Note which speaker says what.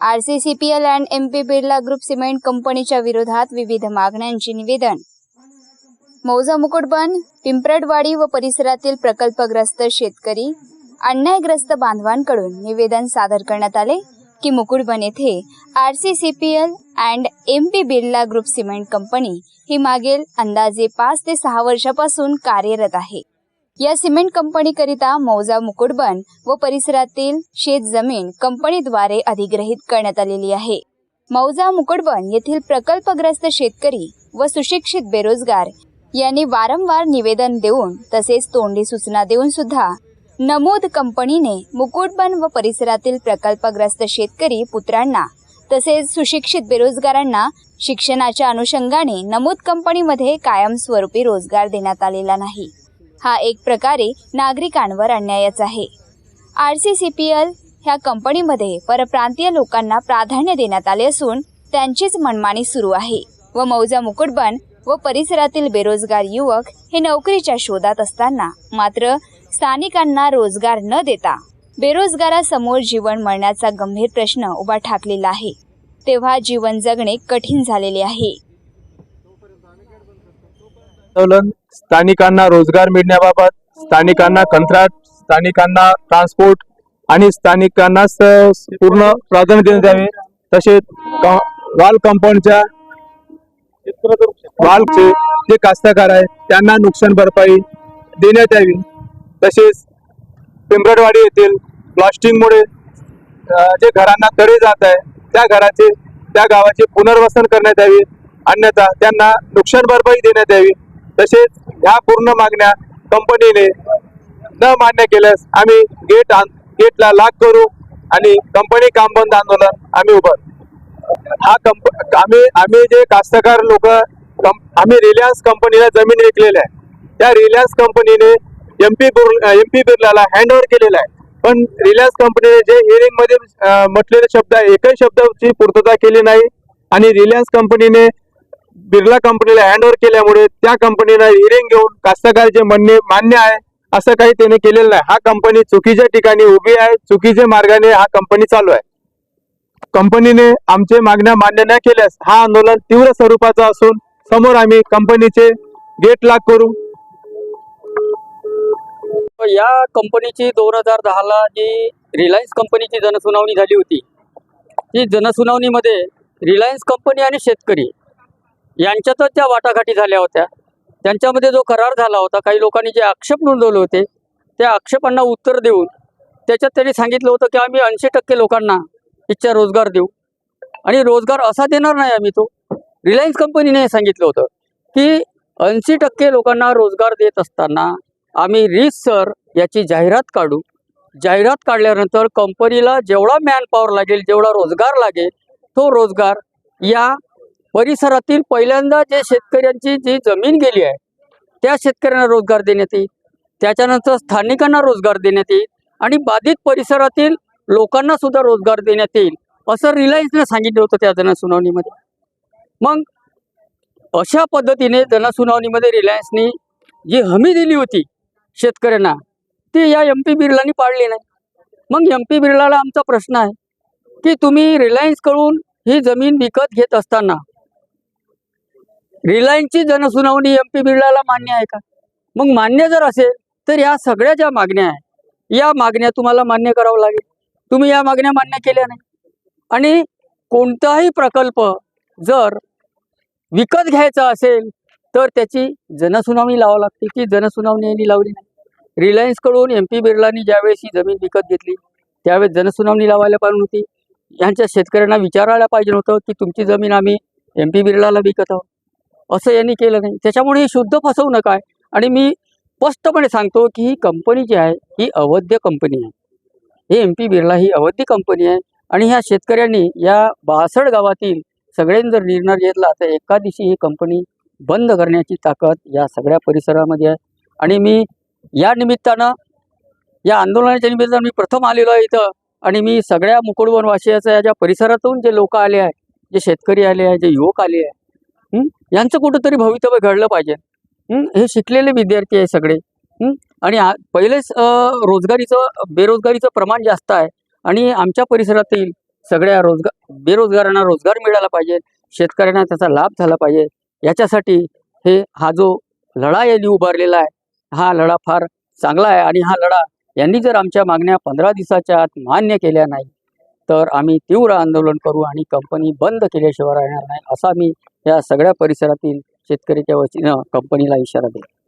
Speaker 1: R C C P L and M P Birla group cement कंपनीच्या विरोधात विविध मागण्यांची निवेदन. मौजा मुकुटबन पिंपरडवाडी व परिसरातील प्रकल्पग्रस्त शेतकरी अन्यायग्रस्त बांधवांकडून निवेदन सादर करण्यात आले की मुकुटबन येथे R C C P L and M P Birla group cement company ही मागील अंदाजे पाच ते सहा वर्षापासून कार्यरत आहे. या सिमेंट कंपनीकरिता मौजा मुकुटबन व परिसरातील शेत जमीन कंपनीद्वारे अधिग्रहित करण्यात आलेली आहे. मौजा मुकुटबन येथील प्रकल्पग्रस्त शेतकरी व सुशिक्षित बेरोजगार यांनी वारंवार निवेदन देऊन तसेच तोंडी सूचना देऊन सुद्धा नमूद कंपनीने मुकुटबन व परिसरातील प्रकल्पग्रस्त शेतकरी पुत्रांना तसेच सुशिक्षित बेरोजगारांना शिक्षणाच्या अनुषंगाने नमूद कंपनीमध्ये कायमस्वरूपी रोजगार देण्यात आलेला नाही. हा एक प्रकारे नागरिकांवर अन्यायच आहे. R C C P L ह्या कंपनीमध्ये परप्रांतीय लोकांना प्राधान्य देण्यात आले असून त्यांचीच मनमानी सुरू आहे व मौजा मुकुटबन व परिसरातील बेरोजगार युवक हे नोकरीच्या शोधात असताना मात्र स्थानिकांना रोजगार न देता बेरोजगारासमोर जीवन मरण्याचा गंभीर प्रश्न उभा ठाकलेला आहे. तेव्हा जीवन जगणे कठीण झालेले आहे.
Speaker 2: आंदोलन स्थानिकांना रोजगार मिळण्याबाबत स्थानिकांना कंत्राट स्थानिकांना ट्रान्सपोर्ट आणि स्थानिकांना पूर्ण प्राधान्य देण्यात यावे. तसेच वाल कंपाऊंडच्या वालचे जे कास्तकार आहेत त्यांना नुकसान भरपाई देण्यात यावी. तसेच पिंपरडवाडी येथील ब्लास्टिंगमुळे जे घरांना तडे जात आहे त्या घराचे त्या गावाचे पुनर्वसन करण्यात यावे. अन्यथा त्यांना नुकसान भरपाई देण्यात यावी. तसेच ह्या पूर्ण मागण्या कंपनीने न मान्य केल्यास आम्ही गेट आन- गेटला लाग करू आणि कंपनी काम बंद आंदोलन आम्ही उभं हा कंप आम्ही आम्ही जे कास्तकार लोक आम्ही रिलायन्स कंपनीला जमीन विकलेल्या आहे. त्या रिलायन्स कंपनीने एम पी एम पी बिर्लाला हँड ओव्हर केलेला आहे. पण रिलायन्स कंपनीने जे हिअरिंगमध्ये म्हटलेले शब्द आहे एकही शब्दाची पूर्तता केली नाही. आणि रिलायन्स कंपनीने बिर्ला कंपनीला हँडओव्हर केल्यामुळे त्या कंपनीनं हिअरिंग घेऊन कास्तकाराचे म्हणणे मान्य आहे असं काही त्याने केलेलं नाही. हा कंपनी चुकीच्या ठिकाणी उभी आहे चुकीच्या मार्गाने हा कंपनी चालू आहे. कंपनीने आमचे मागण्या मान्य न केल्यास हा आंदोलन तीव्र स्वरूपाचा असून समोर आम्ही कंपनीचे गेट लाग करू.
Speaker 3: या कंपनीची दोन हजार दहाला जी रिलायन्स कंपनीची जनसुनावणी झाली होती ती जनसुनावणीमध्ये रिलायन्स कंपनी आणि शेतकरी यांच्यातच त्या वाटाघाटी झाल्या होत्या. त्यांच्यामध्ये जो करार झाला होता काही लोकांनी जे आक्षेप नोंदवले होते त्या आक्षेपांना उत्तर देऊन त्याच्यात त्यांनी सांगितलं होतं की आम्ही ऐंशी टक्के लोकांना इच्छा रोजगार देऊ. आणि रोजगार असा देणार नाही आम्ही तो. रिलायन्स कंपनीने सांगितलं होतं की ऐंशी टक्के लोकांना रोजगार देत असताना आम्ही रीतसर याची जाहिरात काढू. जाहिरात काढल्यानंतर कंपनीला जेवढा मॅनपॉवर लागेल जेवढा रोजगार लागेल तो रोजगार या परिसरातील पहिल्यांदा जे शेतकऱ्यांची जी जमीन गेली आहे त्या शेतकऱ्यांना रोजगार देण्यात येईल. त्याच्यानंतर स्थानिकांना रोजगार देण्यात येईल आणि बाधित परिसरातील लोकांना सुद्धा रोजगार देण्यात येईल असं रिलायन्सने सांगितलं होतं त्या जनसुनावणीमध्ये. मग अशा पद्धतीने जनसुनावणीमध्ये रिलायन्सनी जी हमी दिली होती शेतकऱ्यांना ती या एम पी बिर्लानी पाळली नाही. मग एम पी बिर्लाला आमचा प्रश्न आहे की तुम्ही रिलायन्सकडून ही जमीन विकत घेत असताना रिलायन्सची जनसुनावणी एम पी बिर्लाला मान्य आहे का? मग मान्य जर असेल तर या सगळ्या ज्या मागण्या आहे या मागण्या तुम्हाला मान्य करावं लागेल. तुम्ही या मागण्या मान्य केल्या नाही. आणि कोणताही प्रकल्प जर विकत घ्यायचा असेल तर त्याची जनसुनावणी लावावी लागते. ती जनसुनावणी यांनी लावली नाही. रिलायन्सकडून एम पी बिर्लानी ज्यावेळेस ही जमीन विकत घेतली त्यावेळेस जनसुनावणी लावायला पाहिजे होती यांच्या शेतकऱ्यांना विचारायला पाहिजे होतं की तुमची जमीन आम्ही एम पी बिर्लाला विकत आहोत. असं यांनी केलं नाही. त्याच्यामुळे ही शुद्ध फसवणूक आहे आणि मी स्पष्टपणे सांगतो की ही कंपनी जी आहे ही अवैध कंपनी आहे. हे एम पी बिर्ला ही अवैध कंपनी आहे आणि ह्या शेतकऱ्यांनी या बासड गावातील सगळ्यांनी जर निर्णय घेतला तर एका दिवशी ही कंपनी बंद करण्याची ताकद या सगळ्या परिसरामध्ये आहे. आणि मी या निमित्तानं या आंदोलनाच्या निमित्तानं मी प्रथम आलेलो आहे इथं. आणि मी सगळ्या मुकुडवनवासियाचा या ज्या परिसरातून जे लोक आले आहे जे शेतकरी आले आहे जे युवक आले आहे यांचं कुठंतरी भवितव्य घडलं पाहिजे. हे? शिकलेले विद्यार्थी आहे सगळे. आणि पहिलेच रोजगारीचं बेरोजगारीचं प्रमाण जास्त आहे. आणि आमच्या परिसरातील सगळ्या रोजगार बेरोजगारांना रोजगार मिळाला पाहिजे. शेतकऱ्यांना त्याचा लाभ झाला पाहिजे. याच्यासाठी हे हा जो लढा यांनी उभारलेला आहे हा लढा फार चांगला आहे. आणि हा लढा यांनी जर आमच्या मागण्या पंधरा दिवसाच्या आत मान्य केल्या नाही तर आम्ही तीव्र आंदोलन करू आणि कंपनी बंद केल्याशिवाय राहणार नाही असा मी या सगळ्या परिसरातील शेतकऱ्याच्या वतीनं कंपनीला इशारा देतो